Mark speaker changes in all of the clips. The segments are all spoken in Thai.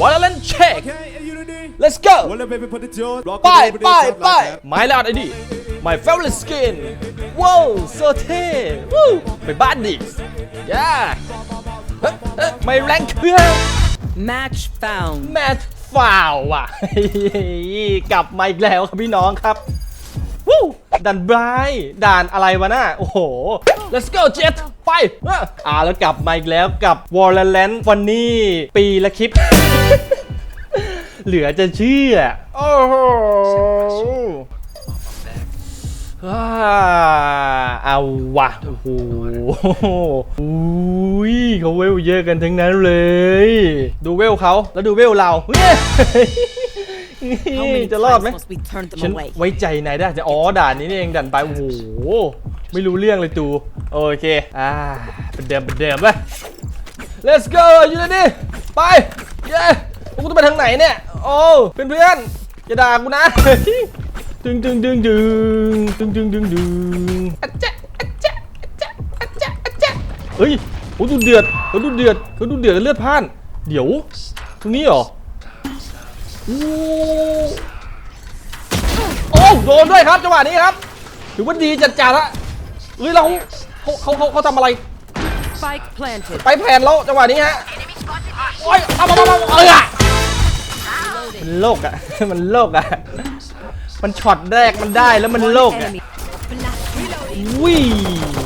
Speaker 1: Valorant check
Speaker 2: Okay, Unity.
Speaker 1: let's go
Speaker 2: Well, then, baby, put it to Block
Speaker 1: ไป
Speaker 2: it, put it
Speaker 1: ไป
Speaker 2: up
Speaker 1: ไป
Speaker 2: like that.
Speaker 1: My lord ไอ้ดิ My favorite skin ว้าวโซเท่วู้ไปบ้านดิย่าเฮ้ยเฮ้ยไม่แรงเครื่อง
Speaker 3: Match found.
Speaker 1: แมทฟาวว่ะกลับมาอีกแล้วครับพี่น้องครับ วู้ด่านบรายด่านอะไรวะน่ะโอ้โห let's go jet ไปอ่าแล้วกลับมาอีกแล้วกับ Valorant วันนี้ปีละคลิป เหลือจะเชื่อ โอ้โหอ่าเอาวะโอ้โหอุ้ยเขาเวลเยอะกันทั้งนั้นเลย ดูเวลเขาแล้วดูเวลเรา เฮ้ย
Speaker 3: How many
Speaker 1: จะรอดไหม
Speaker 3: times must we turn them
Speaker 1: ฉัน
Speaker 3: away?
Speaker 1: ไว้ใจนายได้แต่อ๋อด่านนี้นี่เองด่านไปโอ้โหไม่รู้เรื่องเลยตูโอเคอ่าเป็นเดิมเป็นเดิมไป let's go อยู่นี่ ไป เย้กูต้องไปทางไหนเนี่ยโอ้เพื่อนเพื่อนๆอย่าด่ากูนะดึงดึงดึงดึงดึงดึงดึงดึงอะจ๊ะอะจ๊ะอะจ๊ะอะจ๊ะอะจ๊ะเฮ้ยโอ้ดูเดือดเขาดูเดือดเขาดูเดือดเลือดพล่าน เดี๋ยว ตรงนี้เหรอ โอ้โอ้โดนด้วยครับจังหวะนี้ครับ ถือว่าดีจัดจ้าละเฮ้ยเราเขาเขาเขาเขาทำอะไร
Speaker 3: Spike planted.
Speaker 1: ไปแผนแล้วจังหวะนี้ฮะโอ้ยเอามาเอามาเอาเออมันโลกอะมันโลกอะมันช็อตแรกมันได้แล้วมัน
Speaker 3: One
Speaker 1: โลกอะ
Speaker 3: enemy.
Speaker 1: วิ่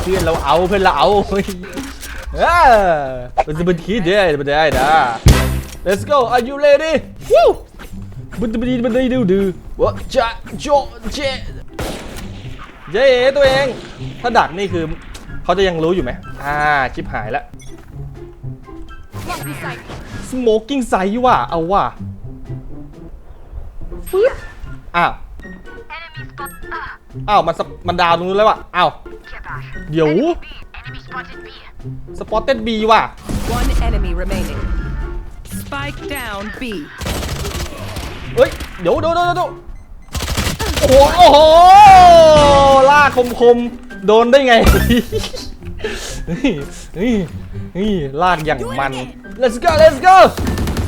Speaker 1: เพื่อนเราเอาเพื่อนเราเอาเฮ้ยเออมันจะเป็นคิดได้มันได้นะ let's go are you ready วู้ บุดบุดีบุดีดูดูวะจะโจเจเย้ตัวเอง ถ้าดักนี่คือเขาจะยังรู้อยู่ไหมอ่าชิบหายแล้ว smoking ไซว่ะเอาว่ะฟึ๊บอ้าวอ้าวมันสปมันดาวตรงนู้นแล้วว่ะอ้าวเดี๋ยวสปอตเต็ดบีว่ะ
Speaker 3: One enemy remaining. Spike down B.
Speaker 1: เฮ้ยเดี๋ยวเดี๋ยวเดี๋ยวเดี๋ยวโอ้โห โอ้โห ล่าคมคมโดนได้ไง นี่ นี่นี่ลากอย่างมัน let's go let's go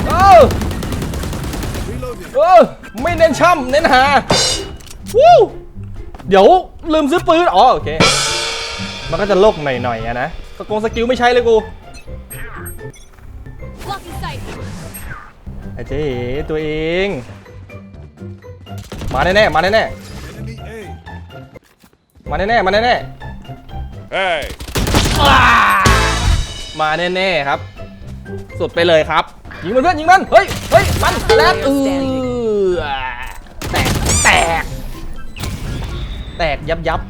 Speaker 1: โอ้เออไม่เน้นช่ำเน้นหาวู้เดี๋ยวลืมซื้อปืน อ๋อ โอเค มันก็จะโลกหน่อยๆอะนะ สกงสกิลไม่ใช้เลยกู ไอ้เจ๊ตัวเอง มาแน่ๆมาแน่
Speaker 2: Enemy A.
Speaker 1: ๆมาแน่ๆมาแน่
Speaker 2: Hey.
Speaker 1: ๆอ่ามาแน่ๆครับ สุดไปเลยครับ ยิงมันเพื่อนยิงมัน เฮ้ยเฮ้ยมันแล้วเออแตกแตก แตกยับยับ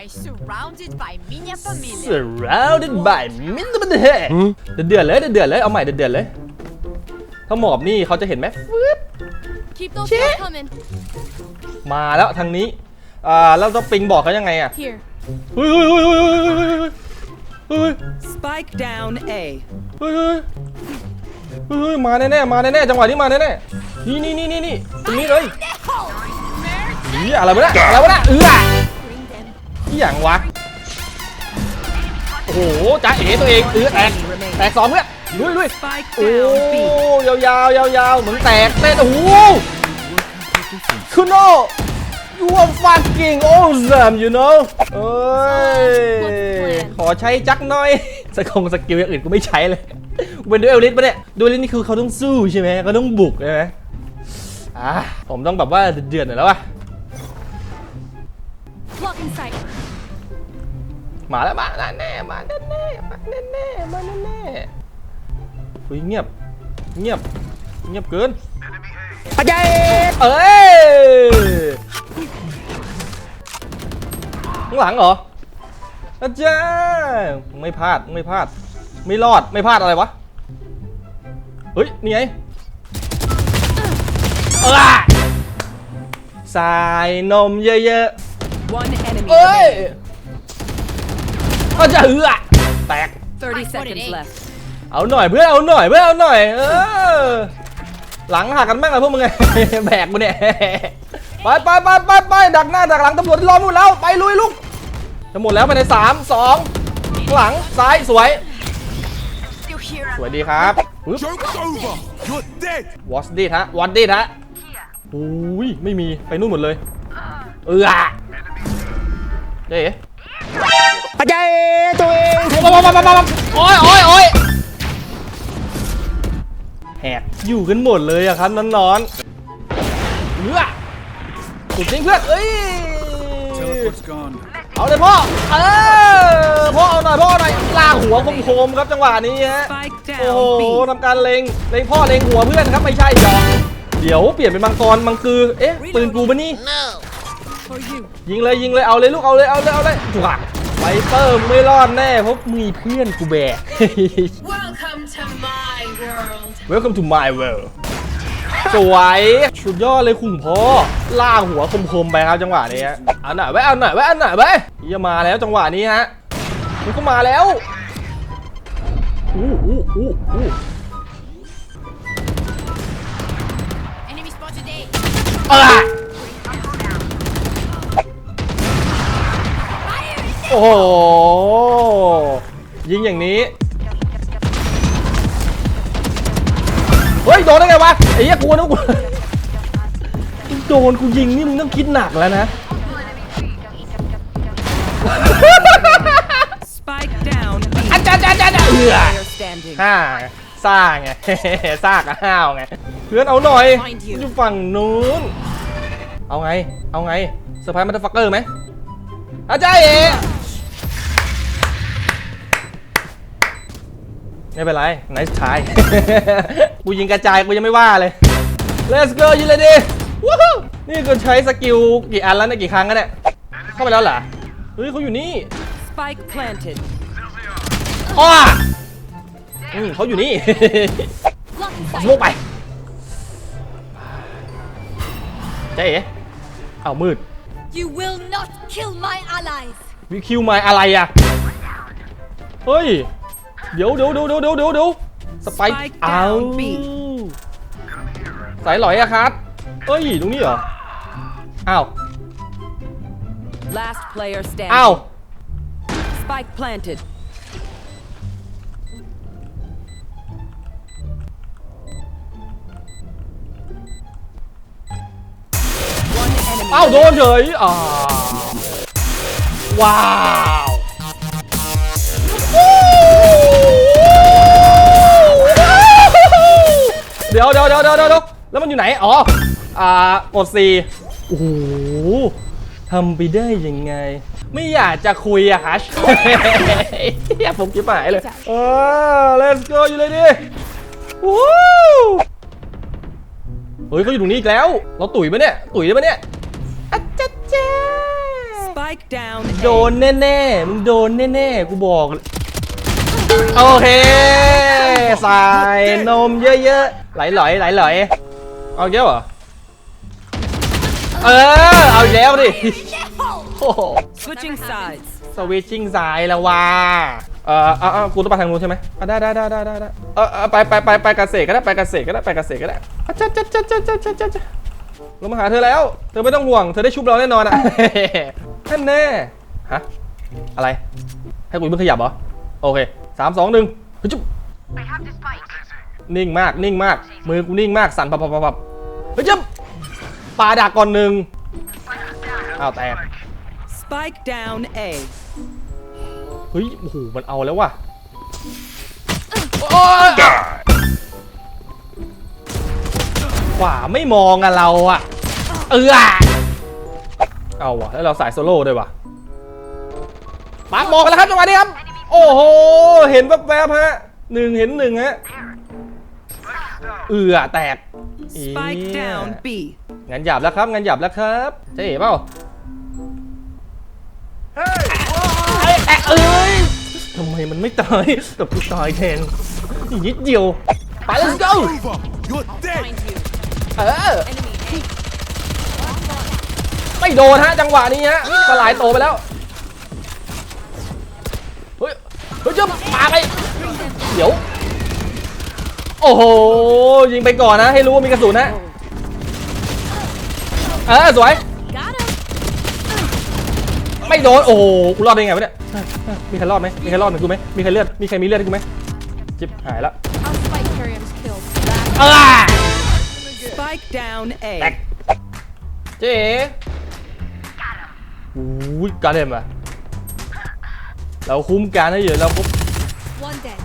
Speaker 4: I surrounded by Minya Familia.
Speaker 1: surrounded by min มันเดือดเดือดเลยเดือดเดือดเลยเอาใหม่เดือดเดือดเลย ถ้าหมอบนี่เขาจะเห็นไหมฟึ๊บ
Speaker 4: Keep those
Speaker 1: Shit.
Speaker 4: shots coming.
Speaker 1: มาแล้วทางนี้ อ่าแล้วต้องปิงบอกเขายังไงอะ
Speaker 4: Here.
Speaker 1: เฮ้ยเฮ้ยเฮ้ยเฮ้ยเฮ้ยเฮ้ย
Speaker 3: Spike down A.
Speaker 1: เฮ้ยเฮ้ยเฮ้ยมาแน่ๆมาแน่ๆจังหวะนี้มาแน่ๆนี่นี่นี่นี่นี่ตรงนี้เลยนี่อะไรวะเนี่ยอะไรวะเนี่ยเออ
Speaker 4: Bring them.
Speaker 1: ที่อย่างวะโอ้โหจ้าเอ๋ตัวเองเออแตกแตกสองเพื่อน ลุยลุย
Speaker 3: Spike
Speaker 1: โอ้
Speaker 3: down B.
Speaker 1: ยาวยาวยาวยาวๆเหมือนแตกเต้นโอ้โหคุณโน you are fucking awesome you know เอ้ยขอใช้จักหน่อยสกงสกิลอย่างอื่นกูไม่ใช้เลยกูเป็นดูเอลลิสปะเนี่ยดูเอลลิสนี่คือเขาต้องสู้ใช่ไหมเขาต้องบุกใช่ไหมอะผมต้องแบบว่าเดือดๆหน่อยแล้ววะ
Speaker 4: Blocking sight.
Speaker 1: มาแล้วมาแน่แน่ๆมาแน่แน่ๆมาแน่แน่ๆมาแน่ แน่ๆเฮ้ยเงียบ เงียบ เงียบเกินอาจารย์เอ้ยข้างหลังเหรออาจารย์ไม่พลาด ไม่พลาด ไม่รอด ไม่พลาดอะไรวะ เฮ้ย นี่ไงเออสายนมเยอะ
Speaker 3: One enemy
Speaker 1: ๆเอ้ย
Speaker 3: remaining.
Speaker 1: ก็จะเอือแตก
Speaker 3: 30 seconds left.
Speaker 1: เอาหน่อยเพื่อนเอาหน่อยเพื่อนเอาหน่อย เออ หลังหักกันบ้างอะพวกมึงไงแบกกูเนี่ยไปไปไปไปไปดักหน้าดักหลังตำรวจรอหมดแล้วไปลุยลูกจะหมดแล้วไปในสามสองหลังซ้ายสวย
Speaker 4: Still here.
Speaker 1: วยดีครับปึ๊บ
Speaker 2: Joke's over. You're dead.
Speaker 1: วอสดีฮะวอสดีฮะอุ้ยไม่มีไปนู่นหมดเลย เออเจ๊อาจารย์ตัวเองมามามามามาโอ้ยโอ้ยโอ้ย แหกอยู่กันหมดเลยอะครับนอนๆเออสุดจริงเพื่อนเอ้ย
Speaker 2: Teleport's gone.
Speaker 1: เอาเลยพ่อเออพ่อเอาหน่อยพ่อเอาหน่อยลากหัวคมๆครับจังหวะนี้ฮะ
Speaker 3: Spike
Speaker 1: โอ้โห
Speaker 3: down. B.
Speaker 1: ทำการเล็งเล็งพ่อเล็งหัวเพื่อนครับไม่ใช่หรอกเดี๋ยวเปลี่ยนเป็นมังกรมังคือเอ๊ะปืนกูปะนี่
Speaker 3: For you.
Speaker 1: ยิงเลยยิงเลยเอาเลยลูกเอาเลยเอาเลยเอาเลยจุกอะไวเปอร์มึงไม่รอดแน่เพราะมีเพื่อนกูแบก
Speaker 4: Welcome to my world.
Speaker 1: สวยสุดยอดเลยขุ่งพ่อล่ากหัวคมๆไปครับจังหวะนี้เอาหน่อยไว้เอาหน่อยไว้เอาหน่อยไว้เหี้ยมาแล้วจังหวะนี้ฮะมันก็มาแล้วอู้อู้อู้อู้เออโอ้โหยิงอย่างนี้ โดนได้ไงวะไอ้เหี้ยกลัวนะกูมึงโดนกูยิงนี่มึงต้องคิดหนักแล้วนะ
Speaker 3: Spike down. B.
Speaker 1: อาจารย์อาจารย์อาจารย์เอือ
Speaker 3: Player standing.
Speaker 1: ห้าซ่าไง ซ่ากับห้าวไง เพื่อนเอาหน่อย
Speaker 3: Find you
Speaker 1: อยู่ฝั่งนู้น เอาไง เอาไงเซอร์ไพรส์มันจะฟักเกอร์ไหมอาจารย์เอ ไม่เป็นไร nice try กูยิงกระจายกูยังไม่ว่าเลย let's go ยิงเลยดิวู้ฮู้นี่กูใช้สกิลกี่อันแล้วเนี่ยกี่ครั้งแล้วเนี่ยเข้าไปแล้วเหรอเฮ้ยเขาอยู่นี่
Speaker 3: Spike planted.
Speaker 1: อ้ออืมเขาอยู่นี่
Speaker 4: Blocking
Speaker 1: ส
Speaker 4: sight.
Speaker 1: โมกไปเจ๊เอ๋เอามืด
Speaker 4: You will not kill my allies.
Speaker 1: วิคิวไมอะไรอะเฮ้ย เดี๋ยวเดี๋ยวเดี๋ยวเดี๋ยวเดี๋ยวเดี๋ยวเดี๋ยวสไปค์
Speaker 3: Spike
Speaker 1: เอา
Speaker 3: down B
Speaker 1: สายหลอยอะครับเฮ้ยตรงนี้เหรออ้าว
Speaker 3: Last player standing.
Speaker 1: อ้าว
Speaker 3: Spike planted. One enemy.
Speaker 1: อ้าวโดนเฉยอ่าว้า เดี๋ยวเดี๋ยวเดี๋ยวเดี๋ยวเดี๋ยวแล้วมันอยู่ไหน อ๋อ อ่ากด C โอ้โหทำไปได้ยังไง ไม่อยากจะคุยอะฮัชอยากผมกิ๊บหายเลยเออ let's go อยู่เลยดิวู้เฮ้ยเขาอยู่ตรงนี้อีกแล้ว เราตุ๋ยปะเนี่ย ตุ๋ยได้ปะเนี่ยอะจ๊ะจ๊ะ
Speaker 3: Spike down.
Speaker 1: โดนแน่ๆ มึงโดนแน่ๆ กูบอกเลย โอเคใส่นมเยอะๆไหลหลอยไหลหลอยเอาเยอะเหรอเออเอาอีกแล้วดิโอ้โห
Speaker 3: Switching sides.
Speaker 1: สวิตชิ่งซ้ายแล้วว่าเออเอาเอากูต้องไปทางนู้นใช่ไหมอะได้ได้ได้ได้ได้ได้เออเออไปไปไปไปเกษตรก็ได้ไปเกษตรก็ได้ไปเกษตรก็ได้อะจ้าจ้าจ้าจ้าจ้าจ้าจ้าจ้าเรามาหาเธอแล้ว เธอไม่ต้องห่วง เธอได้ชุบเราแน่นอนอะ นั่นแน่ ฮะ อะไร ให้กูเพิ่งขยับเหรอ โอเคสามสองหนึ่งเฮ้ยจุ๊บนิ่งมากนิ่งมาก มือกูนิ่งมากสั่นปับปับปับปับเฮ้ยจุ๊บปาดักก่อนหนึ่งอ้าวแตก
Speaker 3: Spike down A.
Speaker 1: เฮ้ยโอ้โหมันเอาแล้วว่ะโอ๊ยขวาไม่มองอะเราอะเออเอาว่ะแล้วเราสายโซโล่ด้วยว่ะปั๊บมองกันแล้วครับจังหวะนี้ครับ โอ้โห เห็นแวบๆฮะหนึ่งเห็นหนึ่งฮะ เอือแตก
Speaker 3: Spike
Speaker 1: เอี้ย
Speaker 3: down B.
Speaker 1: งานหยาบแล้วครับงานหยาบแล้วครับเจ๊เอ๋เปล่าเอ้ยแอะเอ้ยทำไมมันไม่ตายแต่กูตายแทนอีกนิดเดียว ไป let's go
Speaker 2: Over. You're dead.
Speaker 4: Find you.
Speaker 1: เออ
Speaker 4: Enemy A.
Speaker 1: ไม่โดนฮะจังหวะนี้ฮะสลายโตไปแล้ว เฮ้ยจะมาไปเดี๋ยว โอ้โห ยิงไปก่อนนะ ให้รู้ว่ามีกระสุนนะ เออ สวย
Speaker 4: Got him.
Speaker 1: ไม่โดน โอ้โห กูรอดได้ไงวะเนี่ย มีใครรอดไหมมีใครรอดเหมือนกูไหมมีใครเลือด มีใครมีเลือดให้กูไหมจิ๊บหายละเออ
Speaker 3: Spike down
Speaker 1: แตก
Speaker 3: A.
Speaker 1: เจ๊อู้ยการเล่นมา เราคุ้มการให้เยอะเราปุ๊บ
Speaker 4: One dead.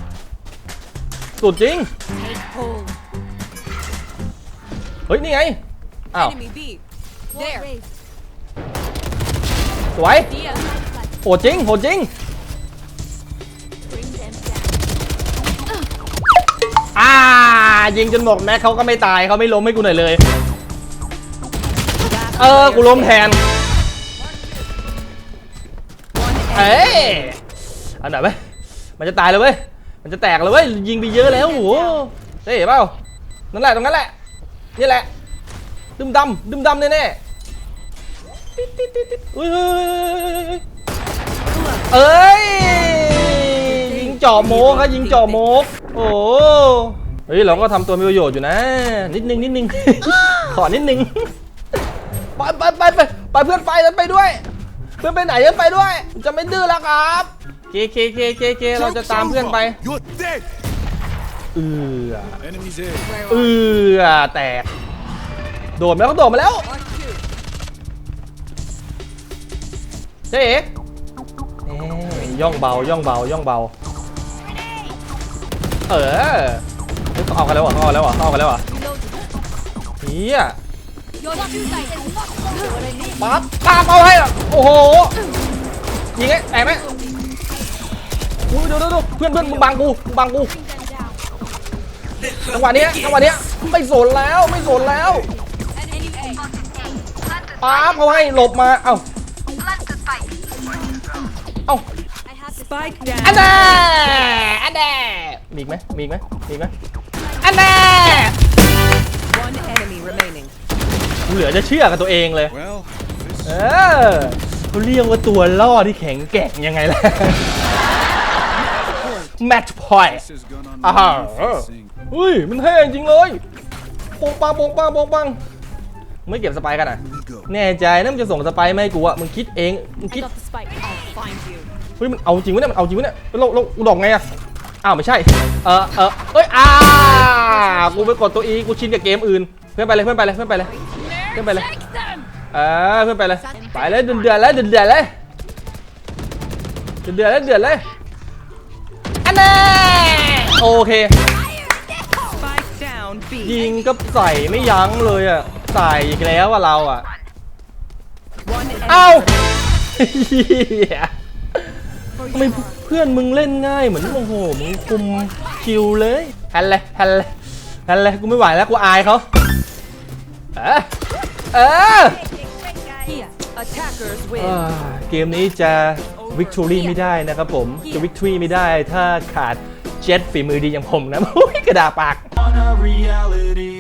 Speaker 1: สุดจริง
Speaker 4: Take hold.
Speaker 1: เฮ้ย นี่ไง อ้าว
Speaker 3: Enemy B.
Speaker 4: There.
Speaker 1: สวย
Speaker 4: Dear.
Speaker 1: โหดจริง โหดจริง
Speaker 4: Bring them down.
Speaker 1: อ่า ยิงจนหมดแม็กเขาก็ไม่ตายเขาไม่ล้มให้กูหน่อยเลย
Speaker 3: Last
Speaker 1: เออ กูล้มแทน
Speaker 3: One
Speaker 1: เอ้
Speaker 3: enemy.
Speaker 1: ยเอาหน่อยไหมมันจะตายเลยเว้ย มันจะแตกเลยเว้ย ยิงไปเยอะแล้วโอ้โหเฮ้ยเปล่านั่นแหละตรงนั้นแหละ นี่แหละดึมดำดึมดำแน่ๆติ๊ดติ๊ดติ๊ดติ๊ดเอ้ยเอ้ย ยิงจ่อโมกครับยิงจ่อโมก โอ้เฮ้ยเราก็ทำตัวมีประโยชน์อยู่นะ นิดนึงนิดนึง ขอนิดนึง ไปไปไปไปไปเพื่อนไปนั้นไปด้วย เพื่อนไปไหนนั้นไปด้วย จะไม่ดื้อแล้วครับ เคเคเคเคเคเราจะ
Speaker 2: Joke's
Speaker 1: ตามเพื่อนไป
Speaker 2: over. You're dead.
Speaker 1: เอือ
Speaker 2: Enemies A.
Speaker 1: เอือแตก โดดมาแล้วก็โดดมาแล้วเจ๊เอ๋เอ๊ะย่องเบาย่องเบาย่องเบา เออเฮ้ยเขาเอากันแล้วเหรอเขาเอาแล้วเหรอเขาเอากันแล้วเหรอ
Speaker 4: Reloading.
Speaker 1: เฮีย
Speaker 4: Your suicide is not over. What I need.
Speaker 1: ปั๊บปั๊บเอาให้อะโอ้โหยิงไงแตกไหมอุ้ย เดี๋ยวเดี๋ยวเดี๋ยวเพื่อนเพื่อนมึงบังกูมึงบังกู
Speaker 4: Bring them down.
Speaker 1: จังหวะเนี้ยจังหวะเนี้ยไม่สนแล้วไม่สนแล้ว
Speaker 4: Enemy A.
Speaker 1: ปั๊บเขาให้หลบมาเอ้าเอ้า
Speaker 4: I have the
Speaker 3: Spike
Speaker 1: อัน
Speaker 3: down.
Speaker 1: แน่อันแน่มีอีกไหมมีอีกไหมมีอีกไหมอันแน่
Speaker 3: One enemy remaining.
Speaker 1: กูเหลือจะเชื่อกับตัวเองเลย
Speaker 2: Well,
Speaker 1: เอ
Speaker 2: this
Speaker 1: อเขาเรียกว่าตัวล่อที่แข็งแกร่งยังไงล่ะ match point
Speaker 2: this is gonna
Speaker 1: Aha.
Speaker 2: facing.
Speaker 1: เฮ้ย มันเท่จริงเลยโปงปังโปงปังโปงปังไม่เก็บสไปร์กันอะ
Speaker 2: We go.
Speaker 1: แน่ใจนะมึงจะส่งสไปร์มาให้กูอะมึงคิดเองมึง
Speaker 4: I
Speaker 1: คิด
Speaker 4: got the spike. I'll find you.
Speaker 1: เฮ้ยมันเอาจริงวะเนี่ยมันเอาจริงวะเนี่ยเราเรากูดอกไงอะอ้าวไม่ใช่ เออเออเอ้ยอ่ากูไปกดตัวอีกูชินกับเกมอื่น เพื่อนไปเลยเพื่อนไปเลยเพื่อนไปเลยเพื่อนไปเลย
Speaker 4: Take them.
Speaker 1: เออเพื่อนไปเลยไปเลยเดือดเดือดเลยเดือดเดือดเลยเดือดเดือดเลยเดือดเลยอัน แน่โอเค
Speaker 3: Spike down B.
Speaker 1: ยิงก็ใส่ไม่ยั้งเลยอะ ใส่อีกแล้วอะเราอะ
Speaker 3: One enemy.
Speaker 1: เอ้า
Speaker 3: remaining.
Speaker 1: เหี้ยทำไมเพื่อนมึงเล่นง่ายเหมือนโอ้โหมึงคุมคิวเลยแฮนเลยแฮนเลยแฮนเลยกูไม่ไหวแล้วกูอายเขาเออเออ
Speaker 4: Here.
Speaker 3: Attackers
Speaker 1: อ่า
Speaker 3: win.
Speaker 1: เกมนี้จะ วิกตอรี่ไม่ได้นะครับผมจะวิกตอรี่ไม่ได้ถ้าขาดเจ็ตฝีมือดีอย่างผมนะโอ้ยกระดาษปาก
Speaker 2: On a reality.